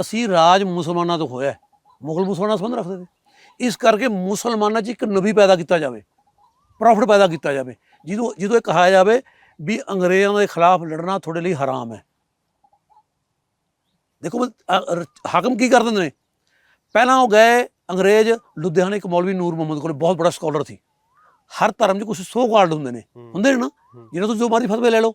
ਅਸੀਂ ਰਾਜ ਮੁਸਲਮਾਨਾਂ ਤੋਂ ਹੋਇਆ। ਮੁਗਲ ਮੁਸਲਮਾਨਾਂ ਸੰਬੰਧ ਰੱਖਦੇ ਨੇ। ਇਸ ਕਰਕੇ ਮੁਸਲਮਾਨਾਂ 'ਚ ਇੱਕ ਨਬੀ ਪੈਦਾ ਕੀਤਾ ਜਾਵੇ। ਪ੍ਰੋਫਿਟ ਪੈਦਾ ਕੀਤਾ ਜਾਵੇ। ਜਿਹਨੂੰ ਜਦੋਂ ਇਹ ਕਹਾ ਜਾਵੇ ਵੀ ਅੰਗਰੇਜ਼ਾਂ ਦੇ ਖਿਲਾਫ ਲੜਨਾ ਤੁਹਾਡੇ ਲਈ ਹਰਾਮ ਹੈ। ਦੇਖੋ ਹਾਕਮ ਕੀ ਕਰ ਦਿੰਦੇ ਨੇ? ਪਹਿਲਾਂ ਉਹ ਗਏ ਅੰਗਰੇਜ਼ ਲੁਧਿਆਣੇ ਇੱਕ ਮੌਲਵੀ ਨੂਰ ਮੁਹੰਮਦ ਕੋਲ ਬਹੁਤ ਬੜਾ ਸਕਾਲਰ ਸੀ। ਹਰ ਧਰਮ 'ਚ ਕੁਝ ਸੋ ਕਾਰਡ ਹੁੰਦੇ ਨੇ। ਹੁੰਦੇ ਨੇ ਨਾ। ਜਿਹਨਾਂ ਤੋਂ ਜੋ ਮਾਰੀ ਫਤਵੇ ਲੈ ਲਓ।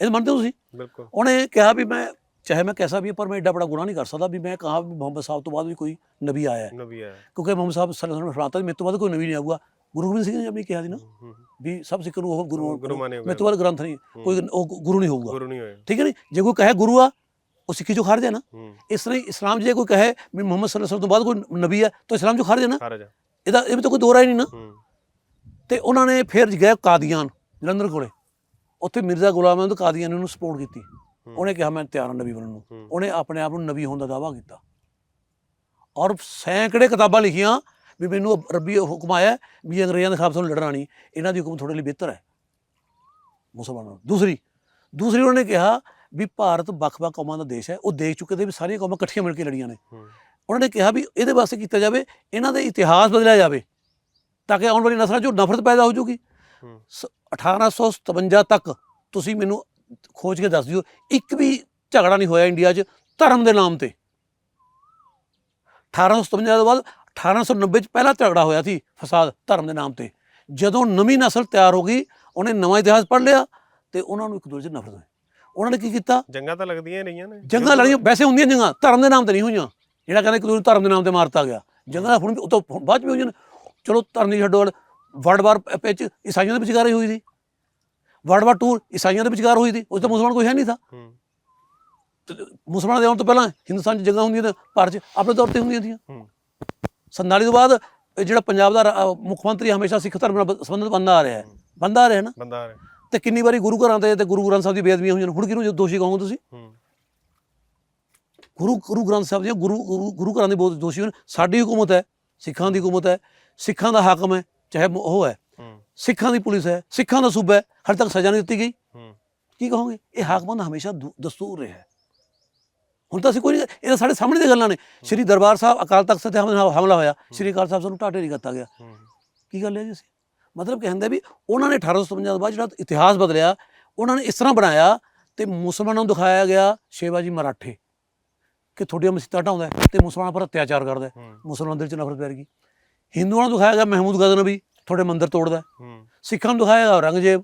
ਇਹ ਮੰਨਦੇ ਤੁਸੀਂ? ਬਿਲਕੁਲ। ਉਹਨੇ ਕਿਹਾ ਵੀ ਮੈਂ ਚਾਹੇ ਮੈਂ ਕੈਸਾ ਵੀ ਹਾਂ, ਪਰ ਮੈਂ ਐਡਾ ਬੜਾ ਗੁਨਾਹ ਨਹੀਂ ਕਰ ਸਕਦਾ ਵੀ ਮੈਂ ਕਹਾ ਵੀ ਮੁਹੰਮਦ ਸਾਹਿਬ ਤੋਂ ਬਾਅਦ ਵੀ ਕੋਈ ਨਬੀ ਆਇਆ ਹੈ। ਨਬੀ ਆਇਆ। ਕਿਉਂਕਿ ਮੁਹੰਮਦ ਸਾਹਿਬ ਸੱਲੱਲਾਹੁ ਅਲੈहि ਵਸੱਲਮ ਨੇ ਮੇਰੇ ਤੋਂ ਬਾਅਦ ਕੋਈ ਨਬੀ ਨਹੀਂ ਆਊਗਾ। ਗੁਰੂ ਗੋਬਿੰਦ ਸਿੰਘ ਜੀ ਨੇ ਕਿਹਾ ਸੀ ਨਾ ਵੀ ਸਭ ਸਿੱਖ ਨੂੰ ਉਹ ਗੁਰੂ ਗੁਰੂ ਮਾਨੇ ਮੇਰੇ ਤੋਂ ਬਾਅਦ ਗ੍ਰੰਥ ਨਹੀਂ ਕੋਈ ਉਹ ਗੁਰੂ ਨਹੀਂ ਹੋਊਗਾ। ਗੁਰੂ ਨਹੀਂ ਹੋਏ। ਠੀਕ ਹੈ ਨਹੀਂ ਜੇ ਕੋਈ ਕਹੇ ਗੁਰੂ ਆ ਉਹ ਸਿੱਖੀ ਚੋਂ ਖਾਰਜ ਹੈ ਨਾ। ਇਸ ਤਰ੍ਹਾਂ ਹੀ ਇਸਲਾਮ ਜੇ ਕੋਈ ਕਹੇ ਵੀ ਮੁਹੰਮਦ ਸੱਲੱਲਾਹੁ ਅਲੈहि ਵਸੱਲਮ ਤੋਂ ਬਾਅਦ ਕੋਈ ਨਬੀ ਹੈ ਤਾਂ ਇਸਲਾਮ ਚੋਂ ਖਾਰਜ ਹੈ ਨਾ। ਇਹਦਾ ਇਹ ਵੀ ਤਾਂ ਕੋਈ ਦੋਰਾ ਹੀ ਨਹੀਂ ਨਾ। ਤੇ ਉਹਨਾਂ ਨੇ ਫਿਰ ਗਏ ਕਾਦੀਆਨ ਜਲੰਧਰ ਕੋਲੇ। ਉੱਥੇ ਮਿਰਜ਼ਾ ਗੁਲਾਮ ਅਹਿਮਦ ਕਾਦੀਆਨ ਨੇ ਉਹਨੂੰ ਸਪੋਰਟ ਕੀਤੀ। ਉਹਨੇ ਕਿਹਾ ਮੈਂ ਤਿਆਰ ਹਾਂ ਨਬੀ ਬਣਨ ਨੂੰ। ਉਹਨੇ ਆਪਣੇ ਆਪ ਨੂੰ ਨਬੀ ਹੋਣ ਦਾ ਦਾਅਵਾ ਕੀਤਾ। ਔਰ ਸੈਂਕੜੇ ਕਿਤਾਬਾਂ ਲਿਖੀਆਂ ਵੀ ਮੈਨੂੰ ਰੱਬੀ ਹੁਕਮ ਆਇਆ ਵੀ ਅੰਗਰੇਜ਼ਾਂ ਦੇ ਖਿਲਾਫ ਤੁਹਾਨੂੰ ਲੜਨਾ ਨਹੀਂ। ਇਹਨਾਂ ਦੀ ਹੁਕਮ ਤੁਹਾਡੇ ਲਈ ਬਿਹਤਰ ਹੈ। ਮੁਸਲਮਾਨਾਂ ਦੂਸਰੀ ਦੂਸਰੀ ਉਹਨਾਂ ਨੇ ਕਿਹਾ ਵੀ ਭਾਰਤ ਵੱਖ-ਵੱਖ ਕੌਮਾਂ ਦਾ ਦੇਸ਼ ਹੈ। ਉਹ ਦੇਖ ਚੁੱਕੇ ਤੇ ਵੀ ਸਾਰੀਆਂ ਕੌਮਾਂ ਇਕੱਠੀਆਂ ਮਿਲ ਕੇ ਲੜੀਆਂ ਨੇ। ਉਹਨਾਂ ਨੇ ਕਿਹਾ ਵੀ ਇਹਦੇ ਵਾਸਤੇ ਕੀਤਾ ਜਾਵੇ ਇਹਨਾਂ ਦੇ ਇਤਿਹਾਸ ਬਦਲਿਆ ਜਾਵੇ ਤਾਂ ਕਿ ਆਉਣ ਵਾਲੀ ਨਸਲਾਂ 'ਚੋਂ ਨਫ਼ਰਤ ਪੈਦਾ ਹੋ ਜੂਗੀ। ਹੂੰ। ਸ- 1857 ਤੱਕ ਤੁਸੀਂ ਮੈਨੂੰ ਖੋਜ ਕੇ ਦੱਸ ਦਿਓ ਇੱਕ ਵੀ ਝਗੜਾ ਨਹੀਂ ਹੋਇਆ ਇੰਡੀਆ 'ਚ ਧਰਮ ਦੇ ਨਾਮ ਤੇ। 1857 ਤੋਂ ਬਾਅਦ 1890 'ਚ ਪਹਿਲਾ ਝਗੜਾ ਹੋਇਆ ਸੀ ਫਸਾਦ ਧਰਮ ਦੇ ਨਾਮ ਤੇ। ਜਦੋਂ ਨਵੀਂ ਨਸਲ ਤਿਆਰ ਹੋ ਗਈ ਉਹਨੇ ਨਵਾਂ ਇਤਿਹਾਸ ਪੜ੍ਹ ਲਿਆ ਤੇ ਉਹਨਾਂ ਨੂੰ ਇੱਕ ਦੂਜੇ 'ਚ ਨਫ਼ਰਤ ਹੋਈ। ਉਹਨਾਂ ਨੇ ਕੀ ਕੀਤਾ? ਜੰਗਾਂ ਤਾਂ ਲੱਗਦੀਆਂ ਹੀ ਰਹੀਆਂ ਨੇ। ਜੰਗਾਂ ਲੜੀਆਂ ਵੈਸੇ ਹੁੰਦੀਆਂ ਜੰਗਾਂ ਧਰਮ ਦੇ ਨਾਮ ਤੇ ਨਹੀਂ ਹੋਈਆਂ। ਜਿਹੜਾ ਕਹਿੰਦਾ ਕਿ ਧਰਮ ਦੇ ਨਾਮ ਤੇ ਮਾਰਤਾ ਗਿਆ। ਜੰਗਾਂ ਹੁਣ ਉਹ ਤੋਂ ਬਾਅਦ ਵੀ ਹੋਈਆਂ ਚਲੋ ਧਰਮ ਦੀ ਛੱਡੋ ਵਰਲਡ ਵਾਰ ਵਿੱਚ ਈਸਾਈਆਂ ਦੇ ਵਿਚਕਾਰ ਹੋਈ ਸੀ। ਵਰਲਡ ਵਾਰ 2 ਈਸਾਈਆਂ ਦੇ ਵਿਚਕਾਰ ਹੋਈ ਸੀ ਉਸ ਤੇ ਮੁਸਲਮਾਨ ਕੋਈ ਹੈ ਨਹੀਂ ਥਾ। ਮੁਸਲਮਾਨਾਂ ਦੇ ਆਉਣ ਤੋਂ ਪਹਿਲਾਂ ਹਿੰਦੁਸਤਾਨ 'ਚ ਜੰਗਾਂ ਹੁੰਦੀਆਂ ਤੇ ਭਾਰਤ 'ਚ ਆਪਣੇ ਤੌਰ ਤੇ ਹੁੰਦੀਆਂ ਹੂੰ। 47 ਤੋਂ ਬਾਅਦ ਇਹ ਜਿਹੜਾ ਪੰਜਾਬ ਦਾ ਮੁੱਖ ਮੰਤਰੀ ਹਮੇਸ਼ਾ ਸਿੱਖ ਧਰਮ ਨਾਲ ਸੰਬੰਧਿਤ ਬੰਦਾ ਆ ਰਿਹਾ ਹੈ। ਬੰਦਾ ਆ ਰਿਹਾ ਨਾ। ਬੰਦਾ ਆ ਰਿਹਾ। ਤੇ ਕਿੰਨੀ ਵਾਰੀ ਗੁਰੂ ਘਰਾਂ ਤੇ ਤੇ ਗੁਰੂ ਗ੍ਰੰਥ ਸਾਹਿਬ ਦੀ ਬੇਅਦਬੀਆਂ ਹੋਈਆਂ ਨੇ। ਹੁਣ ਕਿਹਨੂੰ ਦੋਸ਼ੀ ਕਹੋਗੇ ਤੁਸੀਂ? ਗੁਰੂ ਗੁਰੂ ਗ੍ਰੰਥ ਸਾਹਿਬ ਦੀਆਂ ਗੁਰੂ ਗੁਰੂ ਘਰਾਂ ਦੇ ਬਹੁਤ ਦੋਸ਼ੀ ਹਨ ਸਾਡੀ ਹਕੂਮਤ ਹੈ ਸਿੱਖਾਂ ਦੀ ਹਕੂਮਤ ਹੈ ਸਿੱਖਾਂ ਦਾ ਹਾਕਮ ਹੈ ਚਾਹੇ ਉਹ ਹੂੰ। ਸਿੱਖਾਂ ਦੀ ਪੁਲਿਸ ਹੈ ਸਿੱਖਾਂ ਦਾ ਸੂਬਾ ਹੈ ਹਰ ਤੱਕ ਸਜ਼ਾ ਨਹੀਂ ਦਿੱਤੀ ਗਈ। ਹੂੰ। ਕੀ ਕਹੋਗੇ? ਇਹ ਹਾਕਮਾਂ ਦਾ ਹਮੇਸ਼ਾ ਦੁ- ਦਸਤੂਰ ਰਿਹਾ ਹੈ। ਹੁਣ ਤਾਂ ਅਸੀਂ ਕੋਈ ਨਹੀਂ ਇਹ ਤਾਂ ਸਾਡੇ ਸਾਹਮਣੇ ਦੀਆਂ ਗੱਲਾਂ ਨੇ। ਸ੍ਰੀ ਦਰਬਾਰ ਸਾਹਿਬ ਅਕਾਲ ਤਖਤ ਤੇ ਹਮਲਾ ਹੋਇਆ। ਸ੍ਰੀ ਅਕਾਲ ਸਾਹਿਬ ਸਾਨੂੰ ਢਾਟੇ ਨਹੀਂ ਕਰਤਾ ਗਿਆ। ਹੂੰ। ਕੀ ਗੱਲ ਹੈ ਜੀ ਅਸੀਂ? ਮਤਲਬ ਕਹਿੰਦਾ ਵੀ ਉਹਨਾਂ ਨੇ 1857 ਤੋਂ ਬਾਅਦ ਜਿਹੜਾ ਇਤਿਹਾਸ ਬਦਲਿਆ ਉਹਨਾਂ ਨੇ ਇਸ ਤਰ੍ਹਾਂ ਬਣਾਇਆ ਤੇ ਮੁਸਲਮਾਨਾਂ ਨੂੰ ਦਿਖਾਇਆ ਗਿਆ ਸ਼ੇਵਾਜੀ ਮਰਾਠੇ ਕਿ ਤੁਹਾਡੀਆਂ ਮਸਜਿਦਾਂ ਢਾਉਂਦਾ ਤੇ ਮੁਸਲਮਾਨਾਂ ਪਰ ਅਤਿਆਚਾਰ ਕਰਦਾ ਮੁਸਲਮਾਨ ਦਿਲ 'ਚ ਨਫ਼ਰਤ ਪੈ ਗਈ। ਹਿੰਦੂਆਂ ਨੂੰ ਦਿਖਾਇਆ ਗਿਆ ਮਹਿਮੂਦ ਗਜ਼ਨਵੀ ਤੁਹਾਡੇ ਮੰਦਿਰ ਤੋੜਦਾ ਸਿੱਖਾਂ ਨੂੰ ਦਿਖਾਇਆ ਔਰੰਗਜ਼ੇਬ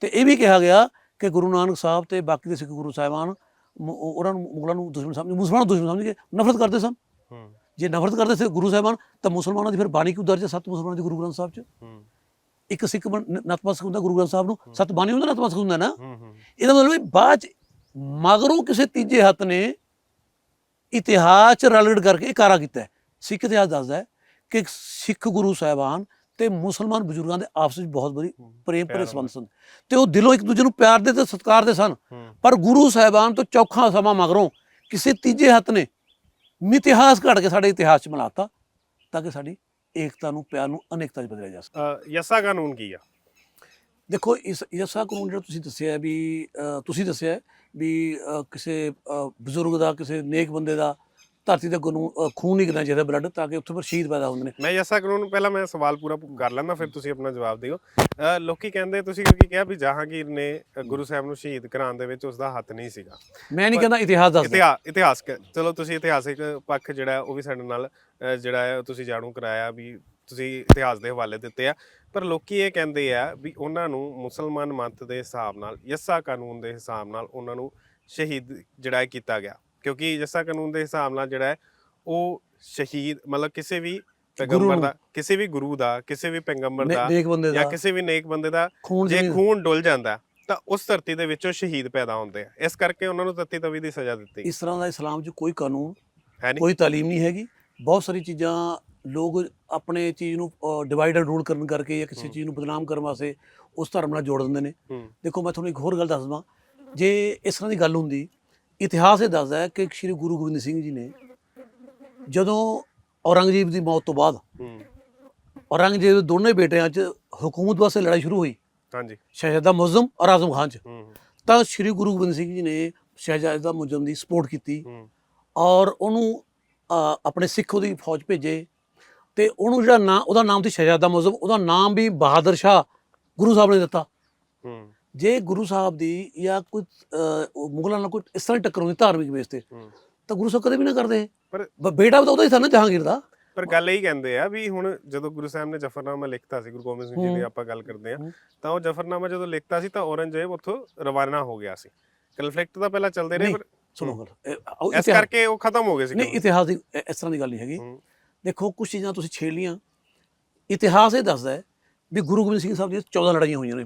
ਤੇ ਇਹ ਵੀ ਕਿਹਾ ਗਿਆ ਕਿ ਗੁਰੂ ਨਾਨਕ ਸਾਹਿਬ ਤੇ ਬਾਕੀ ਦੇ ਸਿੱਖ ਗੁਰੂ ਸਾਹਿਬਾਨ ਉਹਨਾਂ ਨੂੰ ਮੁਗਲਾਂ ਨੂੰ ਦੁਸ਼ਮਣ ਸਮਝ ਮੁਸਲਮਾਨਾਂ ਨੂੰ ਦੁਸ਼ਮਣ ਸਮਝ ਕੇ ਨਫ਼ਰਤ ਕਰਦੇ ਸਨ। ਜੇ ਨਫ਼ਰਤ ਕਰਦੇ ਸੀ ਗੁਰੂ ਸਾਹਿਬਾਨ ਤਾਂ ਮੁਸਲਮਾਨਾਂ ਦੀ ਫਿਰ ਬਾਣੀ ਕਿਉਂ ਦਰਜ ਹੈ ਸੱਤ ਮੁਸਲਮਾਨਾਂ ਦੀ ਗੁਰੂ ਗ੍ਰੰਥ ਸਾਹਿਬ 'ਚ? ਇੱਕ ਸਿੱਖ ਬਣ- ਨ- ਨਤਮਸਤਕ ਹੁੰਦਾ ਗੁਰੂ ਗ੍ਰੰਥ ਸਾਹਿਬ ਨੂੰ ਸੱਤ ਬਾਣੀ ਹੁੰਦਾ ਨਤਮਸਤਕ ਹੁੰਦਾ ਨਾ? ਇਹਦਾ ਮਤਲਬ ਵੀ ਬਾਅਦ ਮਗਰੋਂ ਕਿਸੇ ਤੀਜੇ ਹੱਥ ਨੇ ਇਤਿਹਾਸ 'ਚ ਰਲੜ ਕਰਕੇ ਇਹ ਕਾਰਾ ਕੀਤਾ। ਸਿੱਖ ਇਤਿਹਾਸ ਦੱਸਦਾ ਕਿ ਸਿੱਖ ਗੁਰੂ ਸਾਹਿਬਾਨ ਤੇ ਮੁਸਲਮਾਨ ਬਜ਼ੁਰਗਾਂ ਦੇ ਆਪਸ ਵਿੱਚ ਬਹੁਤ ਬੜੀ ਪ੍ਰੇਮ ਭਰੇ ਸੰਬੰਧ ਸਨ। ਤੇ ਉਹ ਦਿਲੋਂ ਇੱਕ ਦੂਜੇ ਨੂੰ ਪਿਆਰ ਦੇ ਤੇ ਸਤਿਕਾਰ ਦੇ ਸਨ। ਪਰ ਗੁਰੂ ਸਾਹਿਬਾਨ ਤੋਂ ਚੌਖਾ ਸਮਾਂ ਮਗਰੋਂ ਕਿਸੇ ਤੀਜੇ ਹੱਥ ਨੇ ਮਿਥਿਹਾਸ ਘੜ ਕੇ ਸਾਡੇ ਇਤਿਹਾਸ 'ਚ ਮਿਲਾਤਾ ਤਾਂ ਕਿ ਸਾਡੀ ਏਕਤਾ ਨੂੰ ਪਿਆਰ ਨੂੰ ਅਨੇਕਤਾ 'ਚ ਬਦਲਿਆ ਜਾ ਸਕੇ। ਯਸਾ ਕਾਨੂੰਨ ਕੀ ਆ? ਦੇਖੋ ਇਸ ਯਸਾ ਕਾਨੂੰਨ ਜਿਹੜਾ ਤੁਸੀਂ ਦੱਸਿਆ ਵੀ ਤੁਸੀਂ ਦੱਸਿਆ ਵੀ ਕਿਸੇ ਬਜ਼ੁਰਗ ਦਾ ਕਿਸੇ ਨੇਕ ਬੰਦੇ ਦਾ ਧਰਤੀ ਕਾਨੂੰਨ ਅ, ਖੂਨ ਨਹੀਂ ਕਰਨਾ ਚਾਹੀਦਾ ਬਲੱਡ ਤਾਂ ਕਿ ਉੱਥੇ ਪਰ ਸ਼ਹੀਦ ਪੈਦਾ ਹੁੰਦੇ ਨੇ। ਮੈਂ ਯਸਾ ਕਾਨੂੰਨ ਪਹਿਲਾਂ ਮੈਂ ਸਵਾਲ ਪੂਰਾ ਕਰ ਲੈਂਦਾ ਫਿਰ ਤੁਸੀਂ ਆਪਣਾ ਜਵਾਬ ਦਿਓ। ਲੋਕੀ ਕਹਿੰਦੇ ਤੁਸੀਂ ਕਿਉਂਕਿ ਕਿਹਾ ਵੀ ਜਹਾਂਗੀਰ ਨੇ ਗੁਰੂ ਸਾਹਿਬ ਨੂੰ ਸ਼ਹੀਦ ਕਰਾਉਣ ਦੇ ਵਿੱਚ ਉਸ ਦਾ ਹੱਥ ਨਹੀਂ ਸੀਗਾ। ਮੈਂ ਨਹੀਂ ਕਹਿੰਦਾ ਇਤਿਹਾਸ ਦੱਸਦਾ ਇਤਿਹਾਸ ਇਤਿਹਾਸ ਚਲੋ ਤੁਸੀਂ ਇਤਿਹਾਸਿਕ ਪੱਖ ਜਿਹੜਾ ਹੈ ਉਹ ਵੀ ਸਾਡੇ ਨਾਲ ਜਿਹੜਾ ਹੈ ਤੁਸੀਂ ਜਾਣੂ ਕਰਾਇਆ ਵੀ ਤੁਸੀਂ ਇਤਿਹਾਸ ਦੇ ਹਵਾਲੇ ਦਿੱਤੇ ਆ। ਪਰ ਲੋਕੀ ਇਹ ਕਹਿੰਦੇ ਆ ਵੀ ਉਹਨਾਂ ਨੂੰ ਮੁਸਲਮਾਨ ਮੰਤ ਦੇ ਹਿਸਾਬ ਨਾਲ ਯੱਸਾ ਕਾਨੂੰਨ ਦੇ ਹਿਸਾਬ ਨਾਲ ਉਹਨਾਂ ਨੂੰ ਸ਼ਹੀਦ ਜਿਹੜਾ ਹੈ ਕੀਤਾ ਗਿਆ। ਕਿਉਂਕਿ ਯੱਸਾ ਕਾਨੂੰਨ ਦੇ ਹਿਸਾਬ ਨਾਲ ਜਿਹੜਾ ਹੈ ਉਹ ਸ਼ਹੀਦ ਮਤਲਬ ਕਿਸੇ ਵੀ ਪੈਗੰਬਰ। ਦਾ ਕਿਸੇ ਵੀ ਗੁਰੂ ਦਾ ਕਿਸੇ ਵੀ ਪੈਗੰਬਰ ਦਾ ਜਾਂ ਕਿਸੇ ਵੀ ਨੇਕ ਬੰਦੇ ਦਾ ਜੇ ਖੂਨ ਡੁੱਲ ਜਾਂਦਾ ਤਾਂ ਉਸ ਧਰਤੀ ਦੇ ਵਿੱਚੋਂ ਸ਼ਹੀਦ ਪੈਦਾ ਹੁੰਦੇ ਆ। ਇਸ ਕਰਕੇ ਉਹਨਾਂ ਨੂੰ ਤੱਤੀ ਤਵੀ ਦੀ ਸਜ਼ਾ ਦਿੱਤੀ। ਇਸ ਤਰ੍ਹਾਂ ਦਾ ਇਸਲਾਮ 'ਚ ਕੋਈ ਕਾਨੂੰਨ ਹੈ ਨਹੀਂ? ਕੋਈ ਤਾਲੀਮ ਨਹੀਂ ਹੈਗੀ। ਬਹੁਤ ਸਾਰੀ ਚੀਜ਼ਾਂ ਲੋਕ ਆਪਣੇ ਚੀਜ਼ ਨੂੰ ਡਿਵਾਈਡ ਐਂਡ ਰੂਲ ਕਰਨ ਕਰਕੇ ਜਾਂ ਕਿਸੇ। ਚੀਜ਼ ਨੂੰ ਬਦਨਾਮ ਕਰਨ ਵਾਸਤੇ ਉਸ ਧਰਮ ਨਾਲ ਜੋੜ ਦਿੰਦੇ ਨੇ। ਦੇਖੋ ਮੈਂ ਤੁਹਾਨੂੰ ਇੱਕ ਹੋਰ ਗੱਲ ਦੱਸ ਦਵਾਂ ਜੇ ਇਸ ਤਰ੍ਹਾਂ ਦੀ ਗੱਲ ਹੁੰਦੀ ਇਤਿਹਾਸ ਇਹ ਦੱਸਦਾ ਹੈ ਕਿ ਸ੍ਰੀ ਗੁਰੂ ਗੋਬਿੰਦ ਸਿੰਘ ਜੀ ਨੇ ਜਦੋਂ ਔਰੰਗਜ਼ੇਬ ਦੀ ਮੌਤ ਤੋਂ ਬਾਅਦ ਔਰੰਗਜ਼ੇਬ ਦੇ ਦੋਨੇ ਬੇਟਿਆਂ 'ਚ ਹਕੂਮਤ ਵਾਸਤੇ ਲੜਾਈ ਸ਼ੁਰੂ ਹੋਈ। ਹਾਂਜੀ। ਸ਼ਹਿਜ਼ਾਦਾ ਮੁਜ਼ਮ ਔਰ ਆਜ਼ਮ ਖਾਨ 'ਚ। ਤਾਂ ਸ੍ਰੀ ਗੁਰੂ ਗੋਬਿੰਦ ਸਿੰਘ ਜੀ ਨੇ ਸ਼ਹਿਜ਼ਾਦਾ ਮੁਜ਼ਮ ਦੀ ਸਪੋਰਟ ਕੀਤੀ ਔਰ ਉਹਨੂੰ ਆਪਣੇ ਸਿੱਖ ਉਹਦੀ ਫੌਜ ਭੇਜੇ ਤੇ ਉਹਨੂੰ ਜਿਹੜਾ ਨਾਂ ਉਹਦਾ ਨਾਮ ਸੀ ਸ਼ਹਿਜ਼ਾਦਾ ਮੁਜ਼ਬ ਉਹਦਾ ਨਾਮ ਵੀ ਬਹਾਦਰ ਸ਼ਾਹ ਗੁਰੂ ਸਾਹਿਬ ਨੇ ਦਿੱਤਾ। ਹੂੰ। ਜੇ ਗੁਰੂ ਸਾਹਿਬ ਦੀ ਜਾਂ ਕੋਈ ਮੁਗਲਾਂ ਨਾਲ ਕੋਈ ਇਸ ਤਰ੍ਹਾਂ ਦੀ ਟੱਕਰ ਹੁੰਦੀ ਧਾਰਮਿਕ ਬੇਸ ਤੇ ਤਾਂ ਗੁਰੂ ਸਾਹਿਬ ਕਦੇ ਵੀ ਨਾ ਕਰਦੇ। ਪਰ- ਬੇਟਾ ਤਾਂ ਉਹਦਾ ਹੀ ਸੀ ਨਾ ਜਹਾਂਗੀਰ ਦਾ। ਪਰ ਗੱਲ ਇਹ ਕਹਿੰਦੇ ਆ ਵੀ ਹੁਣ ਜਦੋਂ ਗੁਰੂ ਸਾਹਿਬ ਨੇ ਜਫਰਨਾਮਾ ਲਿਖਤਾ ਸੀ ਗੁਰੂ ਗੋਬਿੰਦ ਸਿੰਘ ਜੀ ਦੀ। ਆਪਾਂ ਗੱਲ ਕਰਦੇ ਆ। ਤਾਂ ਉਹ ਜਫਰਨਾਮਾ ਜਦੋਂ ਲਿਖਤਾ ਸੀ ਤਾਂ ਔਰੰਗਜ਼ੇਬ ਉੱਥੋਂ ਰਵਾਨਾ ਹੋ ਗਿਆ ਸੀ। ਕਨਫਲਿਕਟ ਤਾਂ ਪਹਿਲਾਂ ਚੱਲਦੇ ਰਹੇ ਪਰ ਸੁਣੋ ਗੱਲ। ਇਸ ਕਰਕੇ ਉਹ ਖਤਮ ਹੋ ਗਏ ਸੀ ਨਹੀਂ ਇਤਿਹਾਸ ਦੀ ਇਸ ਤਰ੍ਹਾਂ ਦੀ ਗੱਲ ਨਹੀਂ ਹੈਗੀ। ਦੇਖੋ ਕੁਝ ਚੀਜ਼ਾਂ ਤੁਸੀਂ ਛੇੜ ਲੀਆਂ ਇਤਿਹਾਸ ਇਹ ਦੱਸਦਾ ਹੈ ਵੀ ਗੁਰੂ ਗੋਬਿੰਦ ਸਿੰਘ ਸਾਹਿਬ ਦੀਆਂ 14 ਲੜਾਈਆਂ ਹੋਈਆਂ ਨੇ।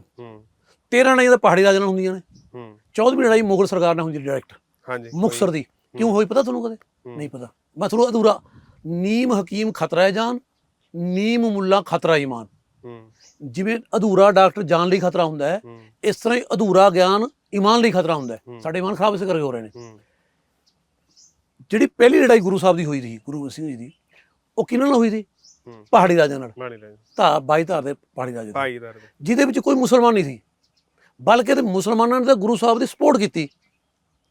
13 ਲੜਾਈਆਂ ਤਾਂ ਪਹਾੜੀ ਰਾਜੇ ਨਾਲ ਹੁੰਦੀਆਂ ਨੇ। ਹੂੰ। 14ਵੀਂ ਲੜਾਈ ਮੁਗਲ ਸਰਕਾਰ ਨਾਲ ਹੁੰਦੀ ਡਾਇਰੈਕਟ ਹਾਂਜੀ ਮੁਕਤਸਰ ਦੀ। ਕਿਉਂ ਹੋਈ ਪਤਾ ਤੁਹਾਨੂੰ ਕਦੇ। ਨਹੀਂ ਪਤਾ। ਮੈਂ ਤੁਹਾਨੂੰ ਅਧੂਰਾ। ਨੀਮ ਹਕੀਮ ਖਤਰਾ ਹੈ ਜਾਨ। ਨੀਮ ਮੁੱਲਾ ਖਤਰਾ ਈਮਾਨ। ਹੂੰ। ਜਿਵੇਂ ਅਧੂਰਾ ਡਾਕਟਰ ਜਾਨ ਲਈ ਖਤਰਾ ਹੁੰਦਾ ਹੈ ਇਸ ਤਰ੍ਹਾਂ ਹੀ ਅਧੂਰਾ ਗਿਆਨ ਈਮਾਨ ਲਈ ਖਤਰਾ ਹੁੰਦਾ ਹੈ। ਸਾਡੇ ਈਮਾਨ ਖਰਾਬ ਇਸੇ ਕਰਕੇ ਹੋ ਰਹੇ ਨੇ। ਜਿਹੜੀ ਪਹਿਲੀ ਲੜਾਈ ਗੁਰੂ ਸਾਹਿਬ ਦੀ ਹੋਈ ਸੀ ਗੁਰੂ ਗੋਬਿੰਦ ਸਿੰਘ ਜੀ ਦੀ ਉਹ ਕਿਹਨਾਂ ਨਾਲ ਹੋਈ ਸੀ? ਪਹਾੜੀ ਰਾਜਿਆਂ ਨਾਲ। ਧਾ ਬਾਈ ਧਾਰ ਦੇ ਪਹਾੜੀ ਰਾਜੇ ਜਿਹਦੇ ਵਿੱਚ ਕੋਈ ਮੁਸਲਮਾਨ ਨਹੀਂ ਸੀ। ਬਲਕਿ ਤੇ ਮੁਸਲਮਾਨਾਂ ਨੇ ਤਾਂ ਗੁਰੂ ਸਾਹਿਬ ਦੀ ਸਪੋਰਟ ਕੀਤੀ।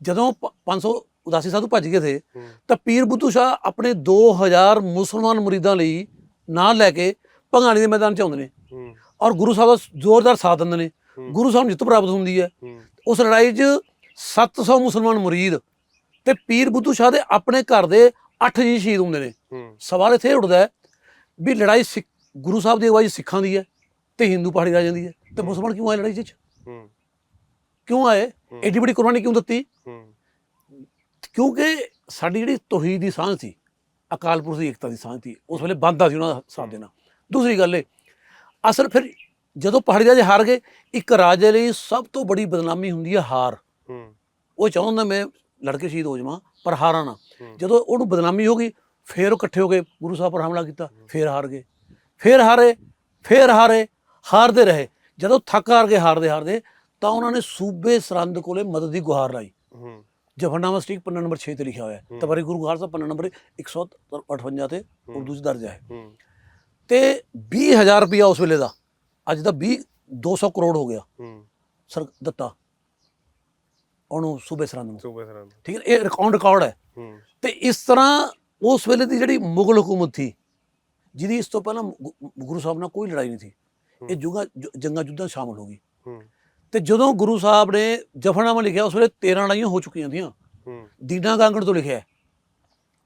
ਜਦੋਂ ਪ- 500 ਉਦਾਸੀ ਸਾਧੂ ਭੱਜ ਗਏ ਥੇ ਤਾਂ ਪੀਰ ਬੁੱਧੂ ਸ਼ਾਹ ਆਪਣੇ 2000 ਮੁਸਲਮਾਨ ਮੁਰੀਦਾਂ ਲਈ ਨਾਲ ਲੈ ਕੇ ਭੰਗਾਣੀ ਦੇ ਮੈਦਾਨ 'ਚ ਆਉਂਦੇ ਨੇ। ਔਰ ਗੁਰੂ ਸਾਹਿਬ ਦਾ ਜ਼ੋਰਦਾਰ ਸਾਥ ਦਿੰਦੇ ਨੇ। ਗੁਰੂ ਸਾਹਿਬ ਨੂੰ ਜਿੱਤ ਪ੍ਰਾਪਤ ਹੁੰਦੀ ਹੈ। ਉਸ ਲੜਾਈ 'ਚ 700 ਮੁਸਲਮਾਨ ਮੁਰੀਦ ਤੇ ਪੀਰ ਬੁੱਧੂ ਸ਼ਾਹ ਦੇ ਆਪਣੇ ਘਰ ਦੇ 8 ਜੀ ਸ਼ਹੀਦ ਹੁੰਦੇ ਨੇ। ਸਵਾਲ ਇੱਥੇ ਉੱਠਦਾ ਵੀ ਲੜਾਈ ਸਿੱਖ ਗੁਰੂ ਸਾਹਿਬ ਦੀ ਅਗਵਾਈ 'ਚ ਸਿੱਖਾਂ ਦੀ ਹੈ ਤੇ ਹਿੰਦੂ ਪਹਾੜੀ ਰਾਜਿਆਂ ਦੀ ਹੈ। ਤੇ ਮੁਸਲਮਾਨ ਕਿਉਂ ਆਏ ਲੜਾਈ 'ਚ? ਕਿਉਂ ਆਏ? ਐਡੀ ਬੜੀ ਕੁਰਬਾਨੀ ਕਿਉਂ ਦਿੱਤੀ? ਕਿਉਂਕਿ ਸਾਡੀ ਜਿਹੜੀ ਤੋਹੀਦ ਦੀ ਸਾਂਝ ਸੀ ਅਕਾਲ ਪੁਰਖ ਦੀ ਏਕਤਾ ਦੀ ਸਾਂਝ ਸੀ ਉਸ ਵੇਲੇ ਬੰਦਾ ਸੀ ਉਹਨਾਂ ਦਾ ਸਾਥ ਦੇਣਾ। ਦੂਸਰੀ ਗੱਲ ਇਹ ਅਸਲ ਫਿਰ ਜਦੋਂ ਪਹਾੜੀ ਰਾਜੇ ਹਾਰ ਗਏ ਇੱਕ ਰਾਜੇ ਲਈ ਸਭ ਤੋਂ ਬੜੀ ਬਦਨਾਮੀ ਹੁੰਦੀ ਹੈ ਹਾਰ। ਉਹ ਚਾਹੁੰਦਾ ਮੈਂ ਲੜਕੇ ਸ਼ਹੀਦ ਹੋ ਜਾਵਾਂ ਪਰ ਹਾਰਾਂ ਨਾ। ਜਦੋਂ ਉਹਨੂੰ ਬਦਨਾਮੀ ਹੋ ਗਈ ਫੇਰ ਉਹ ਇਕੱਠੇ ਹੋ ਕੇ ਗੁਰੂ ਸਾਹਿਬ ਪਰ ਹਮਲਾ ਕੀਤਾ ਫੇਰ ਹਾਰ ਗਏ। ਫੇਰ ਹਾਰੇ ਫੇਰ ਹਾਰੇ ਹਾਰਦੇ ਰਹੇ। ਜਦੋਂ ਥੱਕ ਹਾਰ ਕੇ ਹਾਰਦੇ ਹਾਰਦੇ ਤਾਂ ਉਹਨਾਂ ਨੇ ਸੂਬੇ ਸਰੰਦ ਕੋਲੇ ਮਦਦ ਦੀ ਗੁਹਾਰ ਲਾਈ। ਹੂੰ। ਜਫਰਨਾਮਾ ਸਟੀਕ ਪੰਨਾ ਨੰਬਰ 6 ਤੇ ਲਿਖਿਆ ਹੋਇਆ ਹੈ। ਤਵਾਰੀ ਗੁਰੂ ਖਾਲਸਾ ਪੰਨਾ ਨੰਬਰ 158 ਤੇ ਉਰਦੂ 'ਚ ਦਰਜ ਹੈ। ਤੇ 20000 ਰੁਪਇਆ ਉਸ ਵੇਲੇ ਦਾ। ਅੱਜ ਦਾ 20 200 ਕਰੋੜ ਹੋ ਗਿਆ। ਸਰ ਦਿੱਤਾ। ਉਹਨੂੰ ਸੂਬੇ ਸਰੰਦ ਨੂੰ। ਸੂਬੇ ਸਰਾਂ ਠੀਕ ਹੈ ਇਹ ਰਿਕਾਰਡ ਰਿਕਾਰਡ ਹੈ। ਤੇ ਇਸ ਤਰ੍ਹਾਂ ਉਸ ਵੇਲੇ ਦੀ ਜਿਹੜੀ ਮੁਗਲ ਹਕੂਮਤ ਸੀ ਜਿਹਦੀ ਇਸ ਤੋਂ ਪਹਿਲਾਂ ਗੁਰੂ ਸਾਹਿਬ ਨਾਲ ਕੋਈ ਲੜਾਈ ਨਹੀਂ ਸੀ। ਇਹ ਜੁਗਾ ਜੰਗਾਂ ਜੁੱਦਾਂ ਸ਼ਾਮਲ ਹੋ ਗਈ ਹੂੰ। ਤੇ ਜਦੋਂ ਗੁਰੂ ਸਾਹਿਬ ਨੇ ਜਫਰਨਾਮਾ ਲਿਖਿਆ ਉਸ ਵੇਲੇ 13 ਲੜਾਈਆਂ ਹੋ ਚੁੱਕੀਆਂ ਥੀਆਂ ਹੂੰ। ਦੀਨਾ ਗਾਂਗੜ ਤੋਂ ਲਿਖਿਆ ਹੈ।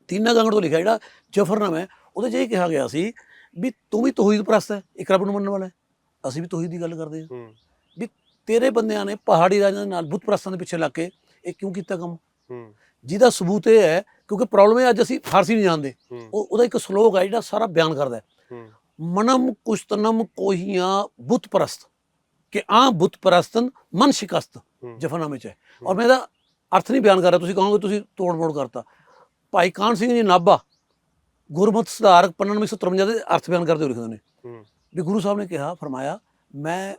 ਦੀਨਾ ਗਾਂਗੜ ਤੋਂ ਲਿਖਿਆ ਜਿਹੜਾ ਜਫਰਨਾਮਾ ਹੈ ਉਹਦੇ 'ਚ ਇਹ ਕਿਹਾ ਗਿਆ ਸੀ ਵੀ ਤੂੰ ਵੀ ਤੋਹੀਦ ਪ੍ਰਸਤ ਹੈ ਇੱਕ ਰੱਬ ਨੂੰ ਮੰਨਣ ਵਾਲਾ ਹੈ। ਅਸੀਂ ਵੀ ਤੋਹੀਦ ਦੀ ਗੱਲ ਕਰਦੇ ਹਾਂ। ਹੂੰ। ਵੀ ਤੇਰੇ ਬੰਦਿਆਂ ਨੇ ਪਹਾੜੀ ਰਾਜਾਂ ਦੇ ਨਾਲ ਬੁੱਤ ਪ੍ਰਸਤਾਂ ਦੇ ਪਿੱਛੇ ਲੱਗ ਕੇ ਇਹ ਕਿਉਂ ਕੀਤਾ ਕੰਮ? ਹੂੰ। ਜਿਹਦਾ ਸਬੂਤ ਇਹ ਹੈ ਕਿਉਂਕਿ ਪ੍ਰੋਬਲਮ ਇਹ ਅੱਜ ਅਸੀਂ ਫਾਰਸੀ ਨਹੀਂ ਜਾਣਦੇ। ਹੂੰ। ਉਹ ਉਹਦਾ ਇੱਕ ਸ਼ਲੋਕ ਹੈ ਜਿਹੜਾ ਸਾਰਾ ਬਿਆਨ ਕਰਦਾ ਮਨਮ ਕੁਸ਼ਤਨਮ ਕੋਹੀਆਂ ਬੁੱਤ ਪ੍ਰਸਤ ਕਿ ਆ ਬੁੱਤ ਪ੍ਰਸਤਨ ਮਨ ਸ਼ਿਕਸਤ। ਜਫਰਨਾਮੇ ਚ ਹੈ। ਔਰ ਮੈਂ ਇਹਦਾ ਅਰਥ ਨਹੀਂ ਬਿਆਨ ਕਰ ਰਿਹਾ ਤੁਸੀਂ ਕਹੋਗੇ ਤੁਸੀਂ ਤੋੜ ਮੋੜ ਕਰਤਾ। ਭਾਈ ਕਾਨ ਸਿੰਘ ਜੀ ਨਾਭਾ ਗੁਰਮਤਿ ਸੁਧਾਰਕ ਪੰਨਾ ਨੰਬਰ 153 ਦੇ ਅਰਥ ਬਿਆਨ ਕਰਦੇ ਹੋਏ ਲਿਖਦੇ ਨੇ। ਵੀ ਗੁਰੂ ਸਾਹਿਬ ਨੇ ਕਿਹਾ ਫਰਮਾਇਆ ਮੈਂ